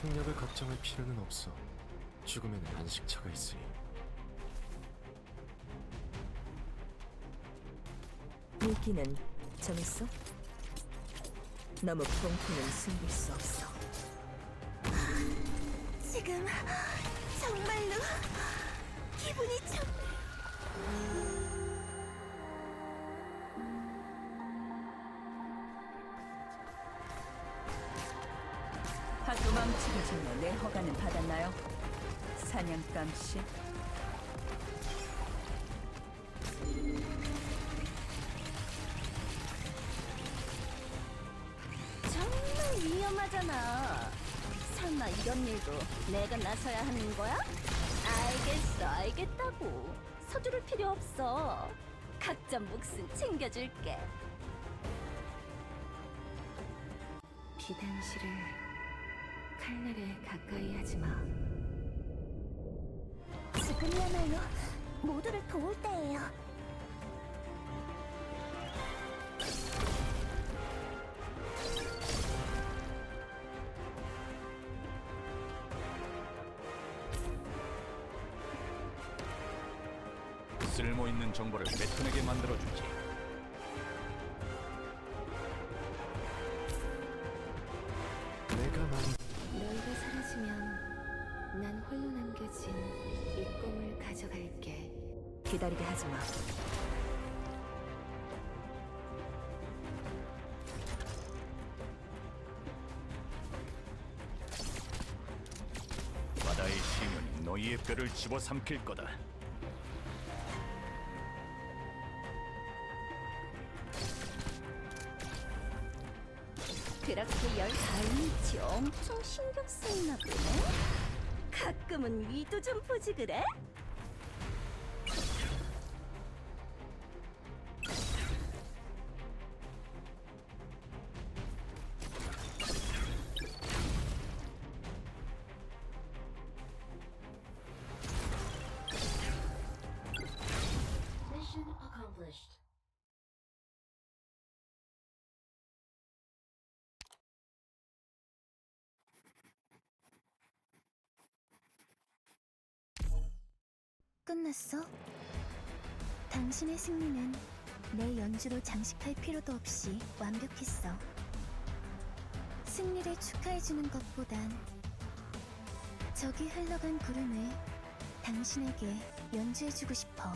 풍력을 걱정할 필요는 없어. 죽으면 안식처가 있으니. 미끼는 정했어? 너무 공포는 숨길 수 없어. 지금 정말로 기분이 참 다 도망치기 전에 내 허가는 받았나요? 사냥감 씨. 정말 위험하잖아. 설마 이런 일도 내가 나서야 하는 거야? 알겠어, 알겠다고. 서두를 필요 없어. 각자 몫은 챙겨줄게. 비단실을 칼날에 가까이 하지 마. 지금이야말로 모두를 도울 때예요. 쓸모 있는 정보를 베톤에게 만들어주지. 기다리게 하지 마. 바다의 시면이 너희의 뼈를 집어삼킬 거다. 그렇게 열 다인치 엄청 신경 쓰이나 보네. 가끔은 위도 좀 보지 그래? Accomplished. 끝났어? 당신의 승리는 내 연주로 장식할 필요도 없이 완벽했어. 승리를 축하해주는 것보단 저기 흘러간 구름을 당신에게 연주해주고 싶어.